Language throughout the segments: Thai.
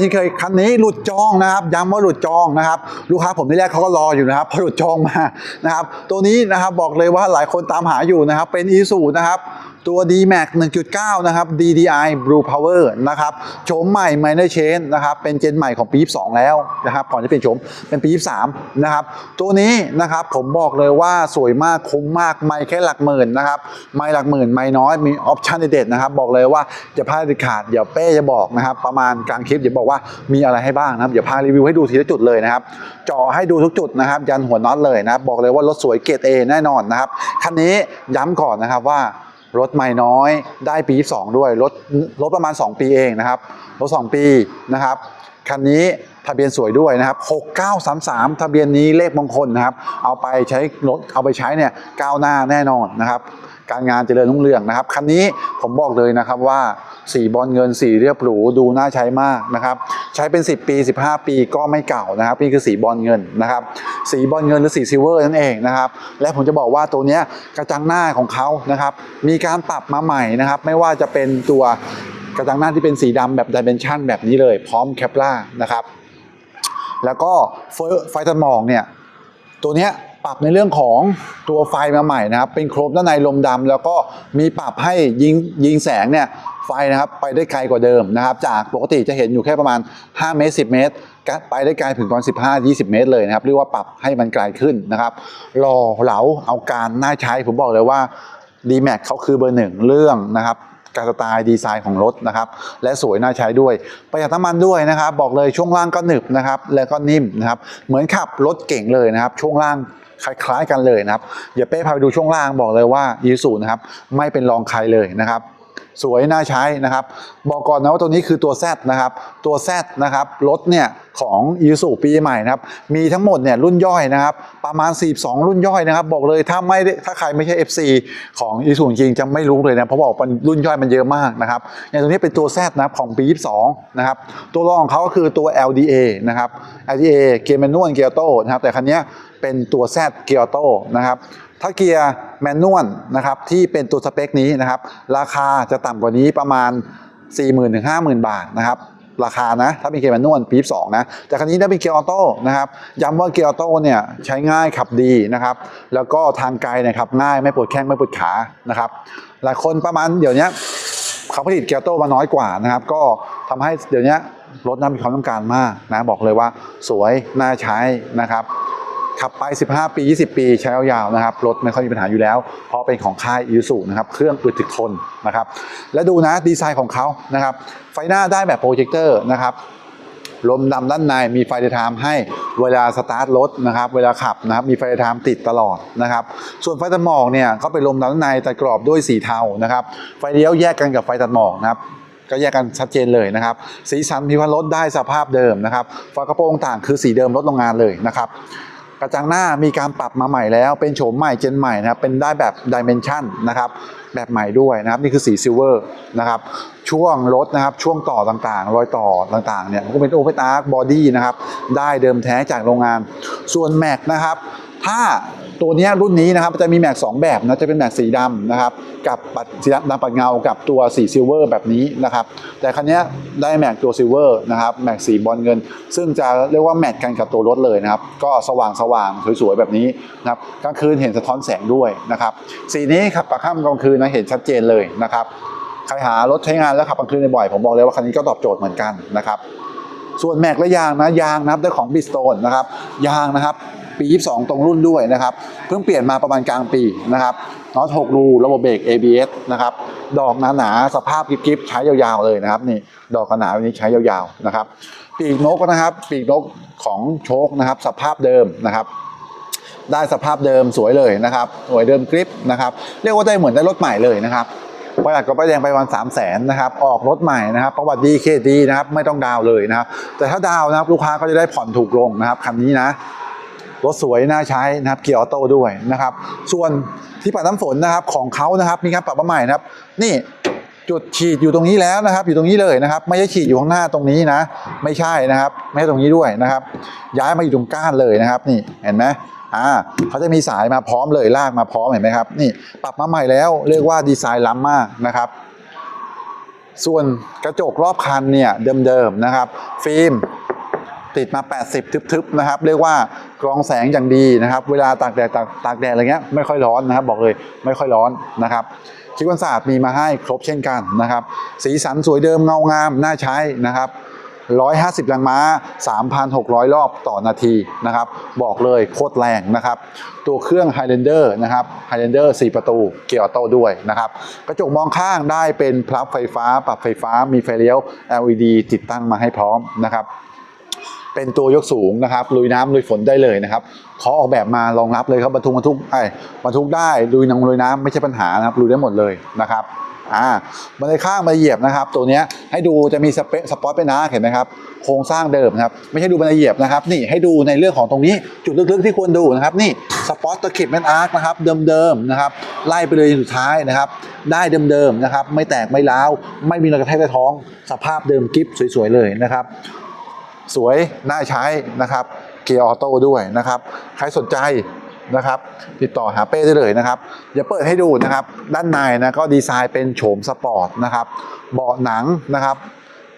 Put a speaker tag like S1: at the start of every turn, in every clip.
S1: เป้เช่นเคยคันนี้หลุดจองนะครับย้ำว่าหลุดจองนะครับ ลูกค้าผมที่แรกเขาก็รออยู่นะครับพอหลุดจองมานะครับ ตัวนี้นะครับบอกเลยว่าหลายคนตามหาอยู่นะครับ เป็นอีสูนะครับ ตัว D-Max 1.9 นะครับ DDI Blue Power นะครับโฉมใหม่ Minor Change นะครับ เป็นเจนใหม่ของปี 22 แล้วนะครับ ก่อนจะเป็นโฉมเป็นปี 23 นะครับ ตัวนี้นะครับผมบอกเลยว่าสวยมาก คุ้มมาก ไม่แค่หลักหมื่นนะครับ ไม่หลักหมื่น ไม่น้อย มีออปชั่นเด็ดนะครับ บอกเลยว่าจะพลาดเด็ดขาด เดี๋ยวเป้จะบอกนะครับ ประมาณกลางคลิปเดี๋ยวบอกว่ามีอะไรให้บ้างนะครับ เดี๋ยวพารีวิวให้ดูทีละจุดเลยนะครับ เจาะให้ดูทุกจุดนะครับ ยันหัวน็อตเลยนะครับ บอกเลยว่ารถสวยเกรด A แน่นอนนะครับ คันนี้ย้ำก่อนนะครับว่า รถใหม่น้อยได้ปี 2 ด้วยรถรถประมาณ 2 ปีเองนะครับรถ 2 ปีนะครับคันนี้ทะเบียนสวยด้วยนะครับ 6933 ทะเบียนนี้เลขมงคลนะครับ เอาไปใช้รถเอาไปใช้เนี่ยก้าวหน้าแน่นอนนะครับ การงานเจริญรุ่งเรืองนะครับ คันนี้ผมบอกเลยนะครับว่าสีบอลเงินสีเรียบหรูดูน่าใช้มากนะครับ ใช้เป็น 10 ปี 15 ปีก็ไม่เก่านะครับนี่คือสีบอลเงินนะครับ สีบอลเงินหรือสีซิลเวอร์นั่นเองนะครับ และผมจะบอกว่าตัวนี้กระจังหน้าของเขานะครับ มีการปรับมาใหม่นะครับ ไม่ว่าจะเป็นตัวกระจังหน้าที่เป็นสีดำแบบดิเมนชันแบบนี้เลย พร้อมแคปล่านะครับ แล้วก็ไฟไฟตัดหมอกเนี่ยตัวเนี้ย ปรับในเรื่องของตัวไฟมาใหม่นะครับ เป็นโครมด้านในลมดำแล้วก็มีปรับให้ยิงยิงแสงเนี่ยไฟนะครับไปได้ไกลกว่าเดิมนะครับ จากปกติจะเห็นอยู่แค่ประมาณ 5 เมตร 10 เมตรก็ไปได้ไกลถึงประมา15 20 เมตรเลยนะครับเรียกว่าปรับให้มันไกลขึ้นนะครับรอเหลาเอาการน่าใช้ผมบอกเลยว่า d m a x เขาคือเบอร์หนึ่งเรื่องนะครับการสไตล์ดีไซน์ของรถนะครับและสวยน่าใช้ด้วย ประหยัดน้ำมันด้วยนะครับ บอกเลยช่วงล่างก็หนึบนะครับ แล้วก็นิ่มนะครับ เหมือนขับรถเก่งเลยนะครับ ช่วงล่าง คล้ายๆกันเลยนะครับเดี๋ยวเป้พาไปดูช่วงล่างบอกเลยว่าอีซูนะครับไม่เป็นรองใครเลยนะครับสวยน่าใช้นะครับ บอกก่อนนะว่าตัวนี้คือตัว Z นะครับ ตัว Z นะครับรถเนี่ยของ i s u ปีใหม่นะครับมีทั้งหมดเนี่ยรุ่นย่อยนะครับ ประมาณ 42 รุ่นย่อยนะครับ บอกเลยถ้าไม่ถ้าใครไม่ใช่ FC ของ i s u จริงจะไม่รู้เลยนะเพราะบอกมันรุ่นย่อยมันเยอะมากนะครับอย่างตัวนี้เป็นตัว Z นะครับของปี 22 นะครับ ตัวรองของเขาก็คือตัว LDA นะครับ LDA เกียร์แมนนวลเกียร์โต้นะครับแต่คันนี้ เป็นตัว Z เกียร์ออโต้นะครับถ้าเกียร์แมนนวลนะครับที่เป็นตัวสเปคนี้นะครับราคาจะต่ำกว่านี้ประมาณ 40,000ถึง50,000 บาทนะครับราคานะถ้าเป็นเกียร์แมนนวลปีสองนะแต่คันนี้ได้เป็นเกียร์ออโต้นะครับย้ำว่าเกียร์ออโต้เนี่ยใช้ง่ายขับดีนะครับแล้วก็ทางไกลเนี่ยขับง่ายไม่ปวดแข้งไม่ปวดขานะครับหลายคนประมาณเดี๋ยวนี้เขาผลิตเกียร์ออโต้มาน้อยกว่านะครับก็ทำให้เดี๋ยวนี้รถนั้นมีความต้องการมากนะบอกเลยว่าสวยน่าใช้นะครับ ขับไป 15 ปี 20 ปีใช้ยาวๆนะครับรถไม่ค่อยมีปัญหาอยู่แล้ว เพราะเป็นของค่ายอิซูนะครับเครื่องอึดถึกทนนะครับและดูนะดีไซน์ของเขานะครับไฟหน้าได้แบบโปรเจคเตอร์นะครับลมดำด้านในมีไฟเดย์ไทม์ให้เวลาสตาร์ทรถนะครับเวลาขับนะครับมีไฟเดย์ไทม์ติดตลอดนะครับส่วนไฟตัดหมอกเนี่ยก็เป็นลมดำด้านในแต่กรอบด้วยสีเทานะครับไฟเลี้ยวแยกกันกับไฟตัดหมอกนะครับก็แยกกันชัดเจนเลยนะครับ สีสันพิพันธ์รถได้สภาพเดิมนะครับฝากระโปรงต่างคือสีเดิมรถโรงงานเลยนะครับ กระจังหน้ามีการปรับมาใหม่แล้ว เป็นโฉมใหม่เจนใหม่นะครับเป็นได้แบบดิเมนชันนะครับแบบใหม่ด้วยนะครับนี่คือสีซิลเวอร์นะครับช่วงรถนะครับช่วงต่อต่างๆ รอยต่อต่างๆเนี่ยก็เป็นโอเปนอาร์คบอดี้นะครับได้เดิมแท้จากโรงงาน ส่วนแม็กนะครับ ถ้าตัวนี้รุ่นนี้นะครับจะมีแม็กสองแบบนะจะเป็นแม็กสีดำนะครับกับปัดสีดำปัดเงากับตัวสีซิลเวอร์แบบนี้นะครับแต่คันนี้ได้แม็กตัวซิลเวอร์นะครับแม็กสีบอลเงิน ซึ่งจะเรียกว่าแมทกันกับตัวรถเลยนะครับก็สว่างสว่างสวยๆแบบนี้นะครับกลางคืนเห็นสะท้อนแสงด้วยนะครับสีนี้ขับกลางค่ำกลางคืนนะเห็นชัดเจนเลยนะครับใครหารถใช้งานแล้วขับกลางคืนบ่อยผมบอกเลยว่าคันนี้ก็ตอบโจทย์เหมือนกันนะครับส่วนแม็กและยางนะยางนะครับได้ของบิสโตนนะครับยางนะครับ ปี 22 ตรงรุ่นด้วยนะครับ เพิ่งเปลี่ยนมาประมาณกลางปีนะครับน็อต6รูระบบเบรก ABS นะครับ ดอกหนาๆสภาพกริบๆใช้ยาวๆเลยนะครับนี่ดอกหนาๆแบบนี้ใช้ยาวๆนะครับ ปีกนกนะครับ ปีกนกของโชคนะครับ สภาพเดิมนะครับได้สภาพเดิมสวยเลยนะครับสวยเดิมกริปนะครับเรียกว่าได้เหมือนได้รถใหม่เลยนะครับประหยัดก็ไปแดงไปวันสามแสนนะครับออกรถใหม่นะครับ ประวัติดีเคดีนะครับไม่ต้องดาวเลยนะครับแต่ถ้าดาวน์นะครับลูกค้าก็จะได้ผ่อนถูกลงนะครับคันนี้นะ รถสวยน่าใช้นะครับเกียร์ออโต้ด้วยนะครับ ส่วนที่ปัดน้ำฝนนะครับของเขานะครับมีการปรับมาใหม่นะครับ นี่จุดฉีดอยู่ตรงนี้แล้วนะครับ อยู่ตรงนี้เลยนะครับ ไม่ใช่ฉีดอยู่ข้างหน้าตรงนี้นะ ไม่ใช่นะครับ ไม่ใช่ตรงนี้ด้วยนะครับ ย้ายมาอยู่ตรงก้านเลยนะครับ นี่เห็นไหมอ่าเขาจะมีสายมาพร้อมเลยลากมาพร้อมเห็นไหมครับ นี่ปรับมาใหม่แล้วเรียกว่าดีไซน์ล้ำมากนะครับ ส่วนกระจกรอบคันเนี่ยเดิมๆนะครับ ฟิล์ม ติดมา 80 ทึบๆนะครับ เรียกว่ากรองแสงอย่างดีนะครับ เวลาตากแดดตากตากแดดอะไรเงี้ยไม่ค่อยร้อนนะครับ บอกเลยไม่ค่อยร้อนนะครับชิควันศาสตร์มีมาให้ครบเช่นกันนะครับ สีสันสวยเดิมเงางามน่าใช้นะครับ150แรงม้า 3,600 รอบต่อนาทีนะครับ บอกเลยโคตรแรงนะครับ ตัวเครื่อง Highlander นะครับ Highlander 4 ประตู เกียร์ออโต้ด้วยนะครับ กระจกมองข้างได้เป็นพลับไฟฟ้า ปรับไฟฟ้า มีไฟเลี้ยว LED ติดตั้งมาให้พร้อมนะครับ เป็นตัวยกสูงนะครับลุยน้ำลุยฝนได้เลยนะครับเขาออกแบบมารองรับเลยครับบรรทุกบรรทุกไอ้บรรทุกได้ลุยน้ำลุยน้ำไม่ใช่ปัญหานะครับลุยได้หมดเลยนะครับอ่าบันไดข้างมาเหยียบนะครับ ตัวนี้ให้ดูจะมีสเปสปอตเป็นนะเห็นไหมครับโครงสร้างเดิมนะครับไม่ใช่ดูบันไดเหยียบนะครับ นี่ให้ดูในเรื่องของตรงนี้จุดลึกๆที่ควรดูนะครับ นี่สปอตตะเข็บแมนอาร์คนะครับเดิมๆนะครับ ไล่ไปเลยสุดท้ายนะครับ ได้เดิมๆนะครับ ไม่แตกไม่ร้าว ไม่มีรอยกระแทกใต้ท้อง สภาพเดิมกิฟสวยๆเลยนะครับ สวยน่าใช้นะครับเกียร์ออโต้ด้วยนะครับ ใครสนใจนะครับ ติดต่อหาเป้ได้เลยนะครับเดี๋ยวเปิดให้ดูนะครับ ด้านในนะก็ดีไซน์เป็นโฉมสปอร์ตนะครับ เบาะหนังนะครับ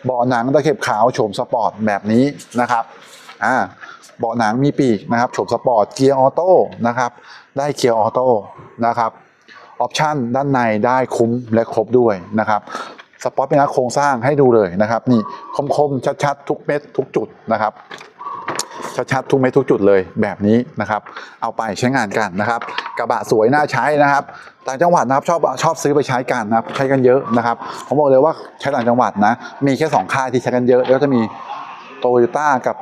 S1: เบาะหนังตะเข็บขาวโฉมสปอร์ตแบบนี้นะครับอ่าเบาะหนังมีปีกนะครับโฉมสปอร์ตเกียร์ออโต้นะครับ ได้เกียร์ออโต้นะครับออปชันด้านในได้คุ้มและครบด้วยนะครับ สปอตเป็นนักโครงสร้างให้ดูเลยนะครับนี่คมๆชัดๆทุกเม็ดทุกจุดนะครับชัดๆทุกเม็ดทุกจุดเลยแบบนี้นะครับ เอาไปใช้งานกันนะครับ กระบะสวยน่าใช้นะครับต่างจังหวัดนะครับชอบชอบซื้อไปใช้กันนะครับใช้กันเยอะนะครับผมบอกเลยว่าใช้ต่างจังหวัดนะมีแค่สองค่ายที่ใช้กันเยอะแล้วจะมีโตโยต้ากับ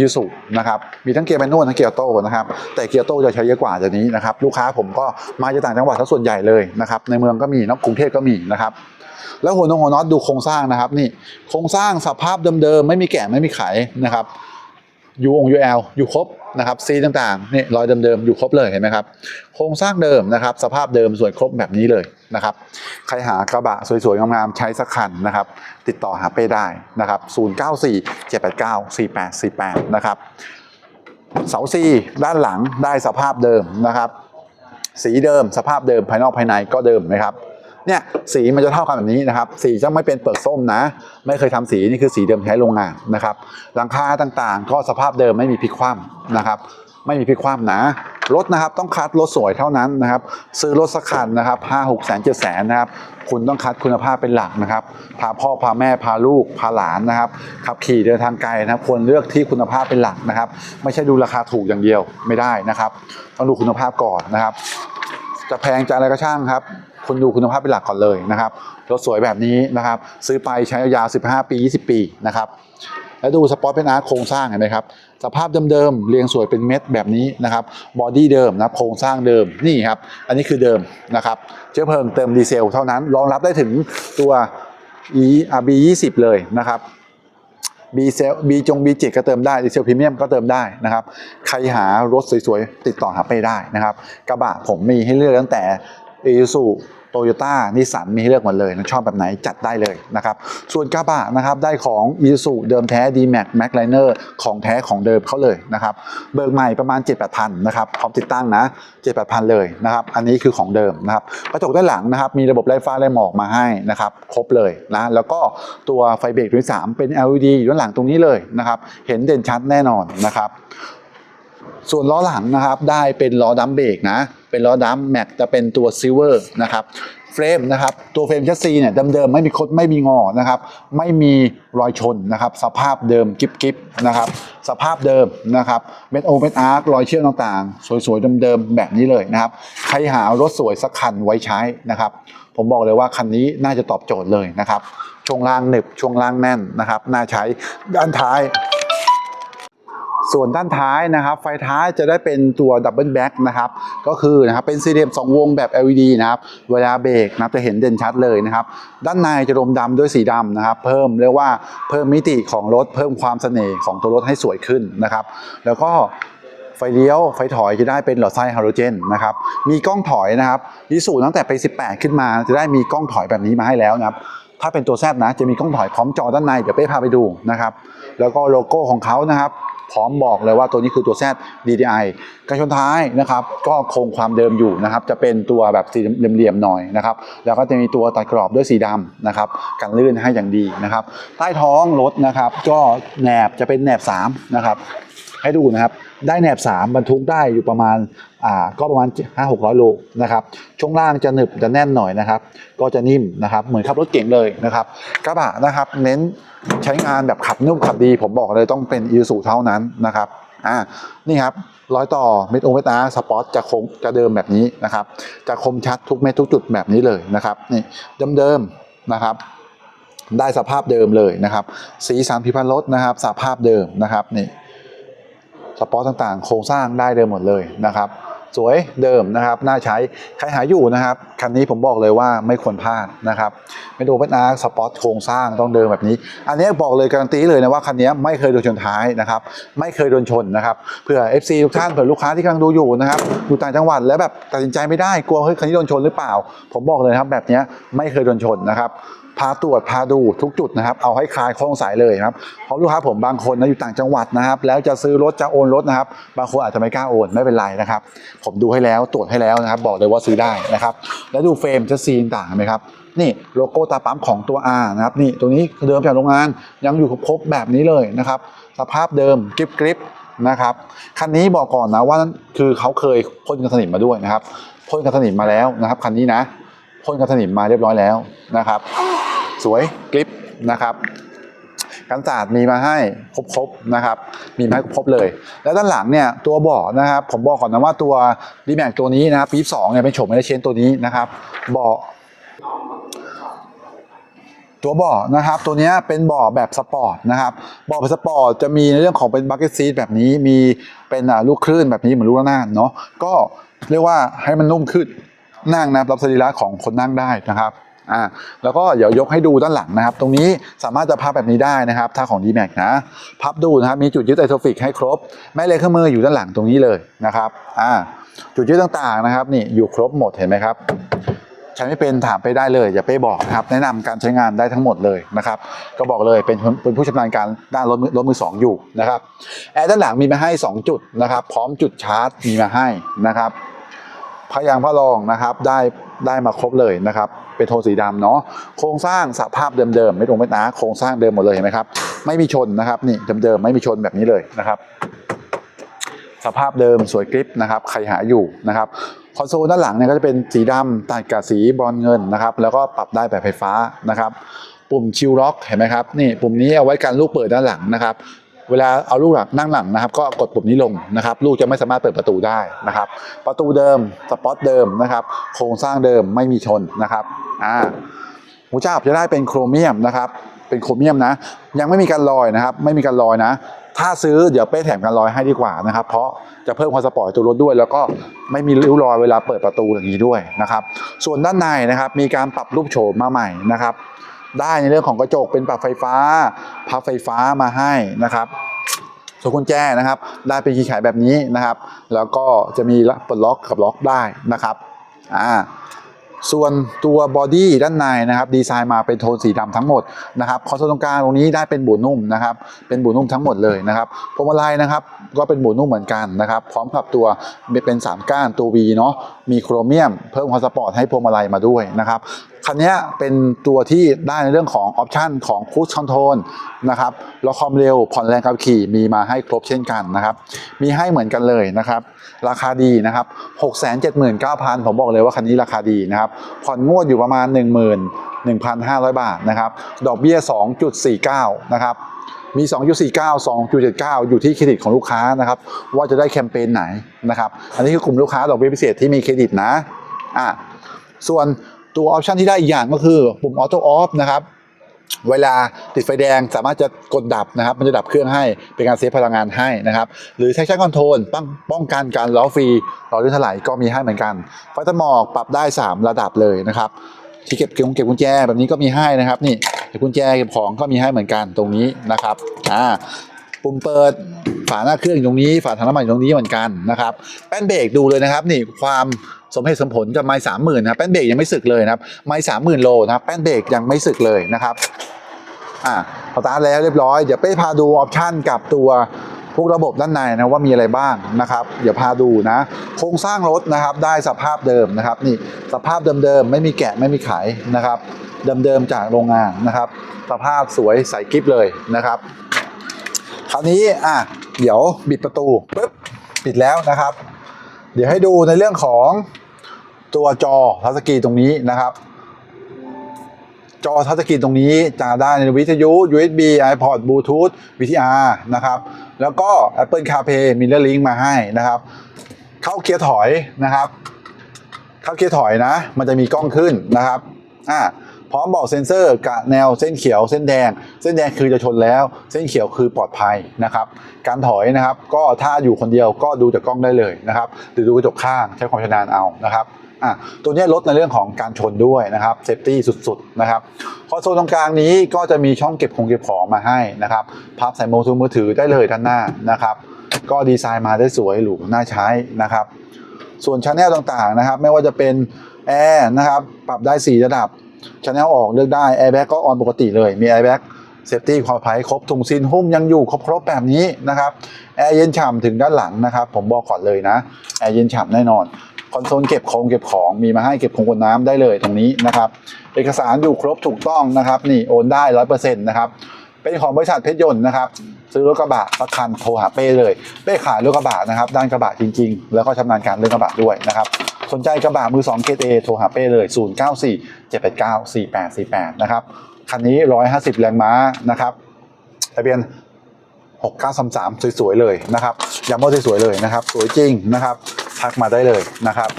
S1: ยูสุนะครับมีทั้งเกียร์แมนนวลทั้งเกียร์โต้นะครับแต่เกียร์โต้จะใช้เยอะกว่าเดี๋ยวนี้นะครับลูกค้าผมก็มาจากต่างจังหวัดทั้งส่วนใหญ่เลยนะครับในเมืองก็มีนอกกรุงเทพก็มีนะครับ แล้วหัวนงหัวน็อตดูโครงสร้างนะครับนี่โครงสร้างสภาพเดิมๆไม่มีแกะไม่มีไขนะครับยูองยูแอลอยู่ครบนะครับซีต่างๆนี่รอยเดิมๆอยู่ครบเลยเห็นไหมครับโครงสร้างเดิมนะครับ สภาพเดิมสวยครบแบบนี้เลยนะครับใครหากระบะสวยๆงามๆใช้สักคันนะครับ ติดต่อหาเป้ได้นะครับ 094 789 4848 นะครับเสาซีด้านหลังได้สภาพเดิมนะครับ สีเดิมสภาพเดิมภายนอกภายในก็เดิมนะครับ เนี่ยสีมันจะเท่ากันแบบนี้นะครับ สีจะไม่เป็นเปลือกส้มนะ ไม่เคยทำสีนี่คือสีเดิมใช้โรงงานนะครับหลังคาต่างๆ ก็สภาพเดิมไม่มีพลิกคว่ำนะครับ ไม่มีพลิกคว่ำนะรถนะครับต้องคัดรถสวยเท่านั้นนะครับ ซื้อรถสักคันนะครับห้าหกแสนเจ็ดแสนนะครับคุณต้องคัดคุณภาพเป็นหลักนะครับ พาพ่อพาแม่พาลูกพาหลานนะครับขับขี่เดินทางไกลนะครับควรเลือกที่คุณภาพเป็นหลักนะครับ ไม่ใช่ดูราคาถูกอย่างเดียวไม่ได้นะครับ ต้องดูคุณภาพก่อนนะครับ จะแพงจะอะไรก็ช่างครับ คุณดูคุณภาพเป็นหลักก่อนเลยนะครับรถสวยแบบนี้นะครับ ซื้อไปใช้ยาว15 ปี 20 ปีนะครับแล้วดูสปอร์ตเป็นอาร์โครงสร้างเห็นไหมครับสภาพเดิมๆเรียงสวยเป็นเม็ดแบบนี้นะครับบอดี้เดิมนะโครงสร้างเดิมนี่ครับอันนี้คือเดิมนะครับเชื้อเพลิงเติมดีเซลเท่านั้นรองรับได้ถึงตัว e r b 20เลยนะครับบีเซลบีจงบีจิก็เติมได้ดีเซลพรีเมียมก็เติมได้นะครับ ใครหารถสวยๆ ติดต่อหาไปได้นะครับ กระบะผมมีให้เลือกตั้งแต่ อซูโตโยต้านิสันมีให้เลือกหมดเลยนะชอบแบบไหนจัดได้เลยนะครับ ส่วนกระบะนะครับได้ของ i s u เดิมแท้ d m a x Max Liner ของแท้ของเดิมเขาเลยนะครับเบิกใหม่ประมาณ 7 8พันนะครับพร้อมติดตั้งนะ 7 8พันเลยนะครับอันนี้คือของเดิมนะครับกระจกด้านหลังนะครับมีระบบไล่ฟ้าไล่หมอกมาให้นะครับครบเลยนะแล้วก็ตัวไฟเบรกตัวที่สามเป็น LED อยู่ด้านหลังตรงนี้เลยนะครับเห็นเด่นชัดแน่นอนนะครับส่วนล้อหลังนะครับได้เป็นล้อดัมเบรกนะ เป็นล้อดัมแม็กจะเป็นตัวซิลเวอร์นะครับเฟรมนะครับตัวเฟรมชัสซีเนี่ยเดิมๆไม่มีคดไม่มีงอนะครับไม่มีรอยชนนะครับสภาพเดิมกิบกิบนะครับสภาพเดิมนะครับเม็ดโอเม็ดอาร์ครอยเชื่อมต่างๆ สวยๆเดิมๆแบบนี้เลยนะครับใครหารถสวยสักคันไว้ใช้นะครับผมบอกเลยว่าคันนี้น่าจะตอบโจทย์เลยนะครับช่วงล่างหนึบช่วงล่างแน่นนะครับน่าใช้ด้านท้าย ส่วนด้านท้ายนะครับไฟท้ายจะได้เป็นตัวดับเบิลแบ็กนะครับก็คือนะครับเป็นสี่เหลี่ยมสองวงแบบ LED นะครับเวลาเบรกนะจะเห็นเด่นชัดเลยนะครับด้านในจะรมดำด้วยสีดำนะครับเพิ่มเรียกว่าเพิ่มมิติของรถเพิ่มความเสน่ห์ของตัวรถให้สวยขึ้นนะครับแล้วก็ไฟเลี้ยว ไฟถอยจะได้เป็นหลอดไส้ฮาโลเจนนะครับ มีกล้องถอยนะครับยิสูตั้งแต่ปี 18 ขึ้นมาจะได้มีกล้องถอยแบบนี้มาให้แล้วนะครับ ถ้าเป็นตัวแซดนะจะมีกล้องถอยพร้อมจอด้านใน เดี๋ยวเป้พาไปดูนะครับ แล้วก็โลโก้ของเขานะครับ พร้อมบอกเลยว่าตัวนี้คือตัว Z DDI การชนท้ายนะครับ ก็คงความเดิมอยู่นะครับ จะเป็นตัวแบบสีเหลี่ยมๆหน่อยนะครับ แล้วก็จะมีตัวตัดกรอบด้วยสีดำนะครับ กันลื่นให้อย่างดีนะครับ ใต้ท้องรถนะครับ ก็แหนบจะเป็นแหนบ3นะครับ ให้ดูนะครับ ได้แหนบ3บรรทุกได้อยู่ประมาณอ่าก็ประมาณ 5 6 0 0 โลนะครับ ช่วงล่างจะหนึบจะแน่นหน่อยนะครับ ก็จะนิ่มนะครับ เหมือนขับรถเก่งเลยนะครับกระบะนะครับเน้นใช้งานแบบขับนุ่มขับดี ผมบอกเลยต้องเป็นอีซูเท่านั้นนะครับอ่านี่ครับร้อยต่อเม็ดโอเมตาสปอร์ตจะคงจะเดิมแบบนี้นะครับจะคมชัดทุกเม็ดทุกจุดแบบนี้เลยนะครับนี่เดิมๆนะครับได้สภาพเดิมเลยนะครับ สีสันพิพันธ์รถนะครับสภาพเดิมนะครับนี่ สปอร์ตต่างๆ โครงสร้างได้เดิมหมดเลยนะครับ สวยเดิมนะครับ น่าใช้ ใครหาอยู่นะครับ คันนี้ผมบอกเลยว่าไม่ควรพลาดนะครับไม่ดูเป็นอาร์สปอร์ตโครงสร้างต้องเดิมแบบนี้ อันนี้บอกเลยการันตีเลยนะว่าคันนี้ไม่เคยโดนชนท้ายนะครับ ไม่เคยโดนชนนะครับเผื่อ FC ทุกท่านเผื่อลูกค้าที่กำลังดูอยู่นะครับอยู่ต่างจังหวัดแล้วแบบตัดสินใจไม่ได้กลัวเฮ้ยคันนี้โดนชนหรือเปล่า ผมบอกเลยครับแบบนี้ไม่เคยโดนชนนะครับ พาตรวจพาดูทุกจุดนะครับ เอาให้คลายข้อสงสัยเลยครับเพราะลูกค้าผมบางคนนะอยู่ต่างจังหวัดนะครับ แล้วจะซื้อรถจะโอนรถนะครับ บางคนอาจจะไม่กล้าโอนไม่เป็นไรนะครับ ผมดูให้แล้วตรวจให้แล้วนะครับ บอกเลยว่าซื้อได้นะครับ แล้วดูเฟรมจะซีนต่างไหมครับนี่โลโก้ตาปั๊มของตัว R นะครับนี่ตัวนี้เดิมจากโรงงานยังอยู่ครบแบบนี้เลยนะครับ สภาพเดิมกริบกริบนะครับคันนี้บอกก่อนนะว่านั่นคือเขาเคยพ่นกันสนิมมาด้วยนะครับพ่นกันสนิมมาแล้วนะครับคันนี้นะ พ่นกันสนิมมาเรียบร้อยแล้วนะครับ สวยกริปนะครับกันศาสตร์มีมาให้ครบๆนะครับ มีมาให้ครบเลย แล้วด้านหลังเนี่ยตัวเบาะนะครับ ผมบอกก่อนนะว่าตัวดีแม็กตัวนี้นะครับปีสองเนี่ยเป็นโฉมไม่ได้เชนตัวนี้นะครับเบาะตัวเบาะนะครับ ตัวนี้เป็นเบาะแบบสปอร์ตนะครับเบาะแบบสปอร์ตจะมีในเรื่องของเป็นบักเก็ตซีทแบบนี้มีเป็นลูกคลื่นแบบนี้เหมือนลูกระนาดเนาะก็เรียกว่าให้มันนุ่มขึ้น นั่งนะครับรับสรีระของคนนั่งได้นะครับอ่าแล้วก็เดี๋ยวยกให้ดูด้านหลังนะครับ ตรงนี้สามารถจะพับแบบนี้ได้นะครับ ถ้าของ d m a x นะ พับดูนะครับ มีจุดยึดไอโซฟิกให้ครบ แม่เหล็กเครื่องมืออยู่ด้านหลังตรงนี้เลยนะครับอ่าจุดยึดต่างๆนะครับนี่อยู่ครบหมดเห็นไหมครับใช้ไม่เป็นถามไปได้เลยอย่าไปบอกนะครับแนะนำการใช้งานได้ทั้งหมดเลยนะครับ ก็บอกเลยเป็นเป็นผู้ชำนาญการด้านรถมือรถมือสองอยู่นะครับแอร์ด้านหลังมีมาให้ 2 จุดนะครับ พร้อมจุดชาร์จมีมาให้นะครับ พยางพระรองนะครับได้ได้มาครบเลยนะครับ เป็นโทนสีดำเนาะโครงสร้างสภาพเดิมๆไม่ตรงไม่ตาโครงสร้างเดิมหมดเลยเห็นไหมครับไม่มีชนนะครับนี่เดิมๆไม่มีชนแบบนี้เลยนะครับ สภาพเดิมสวยกริปนะครับใครหาอยู่นะครับคอนโซลด้านหลังเนี่ยก็จะเป็นสีดำตัดกับสีบรอนเงินนะครับแล้วก็ปรับได้แบบไฟฟ้านะครับ ปุ่มชิลล็อกเห็นไหมครับนี่ปุ่มนี้เอาไว้กันลูกเปิดด้านหลังนะครับ เวลาเอาลูกหลังนั่งหลังนะครับ ก็กดปุ่มนี้ลงนะครับ ลูกจะไม่สามารถเปิดประตูได้นะครับ ประตูเดิมสปอตเดิมนะครับ โครงสร้างเดิมไม่มีชนนะครับอ่าหูจับจะได้เป็นโครเมียมนะครับ เป็นโครเมียมนะ ยังไม่มีการลอยนะครับ ไม่มีการลอยนะ ถ้าซื้อเดี๋ยวเป้แถมการลอยให้ดีกว่านะครับ เพราะจะเพิ่มความสปอร์ตตัวรถด้วย แล้วก็ไม่มีริ้วรอยเวลาเปิดประตูอย่างนี้ด้วยนะครับ ส่วนด้านในนะครับ มีการปรับรูปโฉมมาใหม่นะครับ ได้ในเรื่องของกระจกเป็นปรับไฟฟ้า พับไฟฟ้ามาให้นะครับส่วนกุญแจนะครับ ได้เป็นคีย์ขายแบบนี้นะครับ แล้วก็จะมีปลดล็อกกับล็อกได้นะครับอ่าส่วนตัวบอดี้ด้านในนะครับดีไซน์มาเป็นโทนสีดำทั้งหมดนะครับคอนโซลตรงกลางตรงนี้ได้เป็นบูนุ่มนะครับเป็นบูนุ่มทั้งหมดเลยนะครับพวงมาลัยนะครับก็เป็นบูนุ่มเหมือนกันนะครับพร้อมกับตัวเป็นสามก้านตัว V เนาะมีโครเมียมเพิ่มความสปอร์ตให้พวงมาลัยมาด้วยนะครับ คันนี้เป็นตัวที่ได้ในเรื่องของออปชันของคู e คอนโทรลนะครับล็อกความเร็วผ่อนแรงขับขี่มีมาให้ครบเช่นกันนะครับ มีให้เหมือนกันเลยนะครับ ราคาดีนะครับ679,000 ผมบอกเลยว่าคันนี้ราคาดีนะครับ ผ่อนงวดอยู่ประมาณ11,500 บาทนะครับ ดอกเบี้ย 2.49 นะครับมี 2.49 2.79 อยู่ที่เครดิตของลูกค้านะครับ ว่าจะได้แคมเปญไหนนะครับ อันนี้คือกลุ่มลูกค้าดอกเบี้ยพิเศษที่มีเครดิตนะ อะส่วน ตัวออปชันที่ได้อีกอย่างก็คือปุ่มออโต้ออฟนะครับเวลาติดไฟแดงสามารถจะกดดับนะครับ มันจะดับเครื่องให้เป็นการเซฟพลังงานให้นะครับ หรือใช้ชั่นคอนโทรลป้องป้องกันการล้อฟรีล้อลื่นถลายก็มีให้เหมือนกัน ไฟตัดหมอกปรับได้ 3 ระดับเลยนะครับ ที่เก็บเก็บกุญแจแบบนี้ก็มีให้นะครับ นี่เก็บกุญแจเก็บของก็มีให้เหมือนกันตรงนี้นะครับอ่าปุ่มเปิดฝาหน้าเครื่องตรงนี้ ฝาถังน้ำมันตรงนี้เหมือนกันนะครับแป้นเบรกดูเลยนะครับ นี่ความ สมเหตุสมผลกับไม้สามหมื่นนะครับแป้นเบรกยังไม่สึกเลยนะครับไม้สามหมื่นโลนะครับแป้นเบรกยังไม่สึกเลยนะครับอ่าพอตาร์ทแล้วเรียบร้อยเดี๋ยวเป้พาดูออปชันกับตัวพวกระบบด้านในนะว่ามีอะไรบ้างนะครับเดี๋ยวพาดูนะโครงสร้างรถนะครับได้สภาพเดิมนะครับนี่สภาพเดิมๆไม่มีแกะไม่มีไขนะครับ เดิมๆจากโรงงานนะครับ สภาพสวยใสกิ๊บเลยนะครับ คราวนี้อะเดี๋ยวบิดประตูปึ๊บปิดแล้วนะครับ เดี๋ยวให้ดูในเรื่องของ ตัวจอทัชสกรีนตรงนี้นะครับ จอทัชสกรีนตรงนี้จะได้ในวิทยุ USB iPod Bluetooth VTR นะครับ แล้วก็ Apple CarPlay Mirror Link มาให้นะครับ เข้าเกียร์ถอยนะครับ เข้าเกียร์ถอยนะ มันจะมีกล้องขึ้นนะครับอ่าพร้อมบอกเซ็นเซอร์กับแนวเส้นเขียวเส้นแดง เส้นแดงคือจะชนแล้ว เส้นเขียวคือปลอดภัยนะครับ การถอยนะครับ ก็ถ้าอยู่คนเดียวก็ดูจากกล้องได้เลยนะครับ หรือดูกระจกข้างใช้ความชำนาญเอานะครับอะตัวนี้ลดในเรื่องของการชนด้วยนะครับเซฟตี้สุดๆนะครับคอนโซลตรงกลางนี้ก็จะมีช่องเก็บของเก็บของมาให้นะครับพับใส่โมถือมือถือได้เลยด้านหน้านะครับก็ดีไซน์มาได้สวยหรูน่าใช้นะครับส่วนช n แนลต่างๆนะครับไม่ว่าจะเป็นแอร์นะครับปรับได้ 4 ระดับช n แนลออกเลือกได้แอร์แบ็กก็ออนปกติเลยมีแอร์แบ็กเซฟตี้ความปลอดภัยครบถุงซินหุ้มยังอยู่ครบๆแบบนี้นะครับแอร์เย็นฉ่ำถึงด้านหลังนะครับ ผมบอกก่อนเลยนะแอร์เย็นฉ่ำแน่นอน คอนโซลเก็บของเก็บของมีมาให้เก็บของกดน้ำได้เลยตรงนี้นะครับ เอกสารอยู่ครบถูกต้องนะครับ นี่โอนได้ร้อยเปอร์เซ็นต์นะครับเป็นของบริษัทเพชรยนต์นะครับ ซื้อรถกระบะประคันโทรหาเป้เลย เป้ขายรถกระบะนะครับ ด้านกระบะจริง ๆ แล้วก็ชำนาญการเรื่องกระบะด้วยนะครับ สนใจกระบะมือ2เกตเอโทรหาเป้เลย 0 9 4 7 8 9 4 8 4 8 นะครับ คันนี้ 150 แรงม้านะครับทะเบียน 6933 สวยๆเลยนะครับยาโมสวยๆเลยนะครับ สวยจริงนะครับทักมาได้เลยนะครับ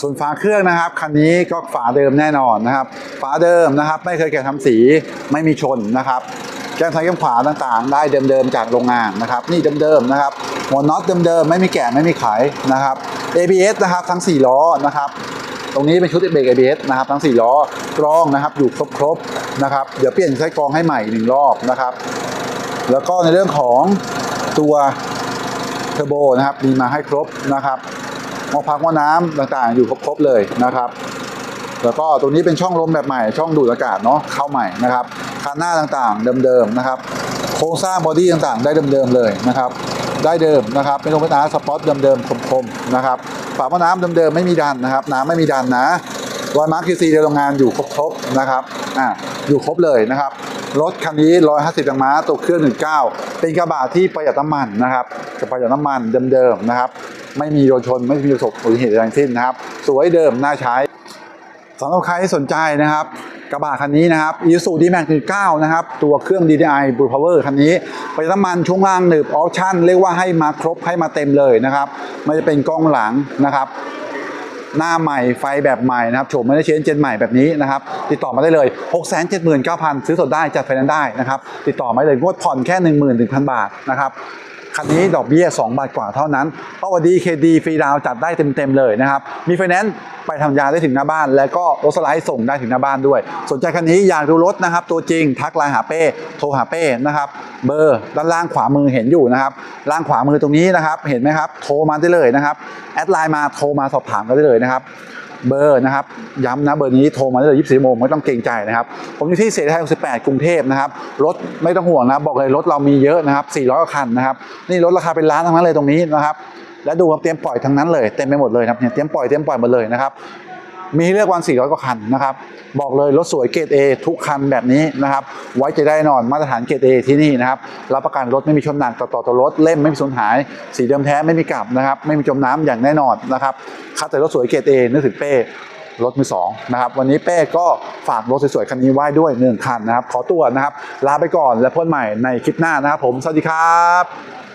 S1: ส่วนฝาเครื่องนะครับคันนี้ก็ฝาเดิมแน่นอนนะครับฝาเดิมนะครับ ไม่เคยแกะทำสีไม่มีชนนะครับแก้มซ้ายแก้มขวาต่างๆ ได้เดิมๆจากโรงงานนะครับ นี่เดิมๆนะครับหัวน็อตเดิมๆไม่มีแกะไม่มีไขนะครับ ABS นะครับทั้ง 4 ล้อนะครับ ตรงนี้เป็นชุดเบรก ABS นะครับทั้ง 4 ล้อกรองนะครับอยู่ครบๆนะครับเดี๋ยวเปลี่ยนไส้กรองให้ใหม่หนึ่งรอบนะครับ แล้วก็ในเรื่องของตัวเทอร์โบนะครับมีมาให้ครบนะครับหม้อพักหม้อน้ำต่างๆ อยู่ครบๆเลยนะครับ แล้วก็ตรงนี้เป็นช่องลมแบบใหม่ ช่องดูดอากาศเนาะเข้าใหม่นะครับคันหน้าต่างๆเดิมๆนะครับ โครงสร้างบอดี้ต่างๆ ได้เดิมๆเลยนะครับ ได้เดิมนะครับเป็นโลเป็นอาร์สปอตเดิมๆคมๆนะครับ ฝาหม้อน้ำเดิมๆไม่มีดันนะครับ น้ำไม่มีดันนะรอยมาร์คคีซีในโรงงานอยู่ครบๆนะครับอ่าอยู่ครบเลยนะครับรถคันนี้ 150ตังม้าตัวเครื่อง 19 เป็นกระบะที่ประหยัดน้ำมันนะครับจะประหยัดน้ำมันเดิมๆนะครับ ไม่มีโดนชนไม่มีประสบอุบัติเหตุอะไรทั้งสิ้นนะครับ สวยเดิมน่าใช้สำหรับใครที่สนใจนะครับ กระบะคันนี้นะครับ Isuzu D-Max 19นะครับ ตัวเครื่อง DDI Blue Power คันนี้ประหยัดน้ำมันช่วงล่างหนึบออปชั่นเรียกว่าให้มาครบให้มาเต็มเลยนะครับไม่จะเป็นกล้องหลังนะครับหน้าใหม่ไฟแบบใหม่นะครับโฉมไม่ได้เชนเจนใหม่แบบนี้นะครับ ติดต่อมาได้เลย 6 7 9 0 0 0 ซื้อสดได้จัดไฟแนนซ์ได้นะครับ ติดต่อมาเลยงวดผ่อนแค่ 11,000 บาทนะครับ คันนี้ดอกเบี้ย 2 บาทกว่าเท่านั้นเพราะวันดีเคดีฟรีดาวจัดได้เต็มๆเลยนะครับ มีไฟแนนซ์ไปทำยาได้ถึงหน้าบ้าน แล้วก็รถสไลด์ส่งได้ถึงหน้าบ้านด้วย สนใจคันนี้อยากดูรถนะครับ ตัวจริงทักไลน์หาเป้โทรหาเป้นะครับเบอร์ด้านล่างขวามือเห็นอยู่นะครับล่างขวามือตรงนี้นะครับเห็นไหมครับโทรมาได้เลยนะครับแอดไลน์มาโทรมาสอบถามกันได้เลยนะครับ เบอร์นะครับย้ำนะเบอร์นี้โทรมาได้เลย24โมงไม่ต้องเกรงใจนะครับ ผมอยู่ที่เศรษฐไทย68 กรุงเทพนะครับรถไม่ต้องห่วงนะบอกเลยรถเรามีเยอะนะครับ 400กว่าคันนะครับนี่รถราคาเป็นล้านทั้งนั้นเลยตรงนี้นะครับ และดูครับเตรียมปล่อยทั้งนั้นเลยเต็มไปหมดเลยครับเนี่ยเตรียมปล่อยเตรียมปล่อยหมดเลยนะครับ มีให้เลือกวัน 400 กว่าคันนะครับ บอกเลยรถสวยเกรด A ทุกคันแบบนี้นะครับ ไว้ใจได้นอนมาตรฐานเกรด A ที่นี่นะครับ รับประกันรถไม่มีชนหนักต่อต่อตัวรถเล่มไม่มีสูญหาย สีเดิมแท้ไม่มีกลับนะครับ ไม่มีจมน้ำอย่างแน่นอนนะครับคัดแต่รถสวยเกรด A นึกถึงเป้รถมือสองนะครับวันนี้เป้ก็ฝากรถสวยๆคันนี้ไว้ด้วยหนึ่งคันนะครับ ขอตัวนะครับ ลาไปก่อนและพบกันใหม่ในคลิปหน้านะครับผม สวัสดีครับ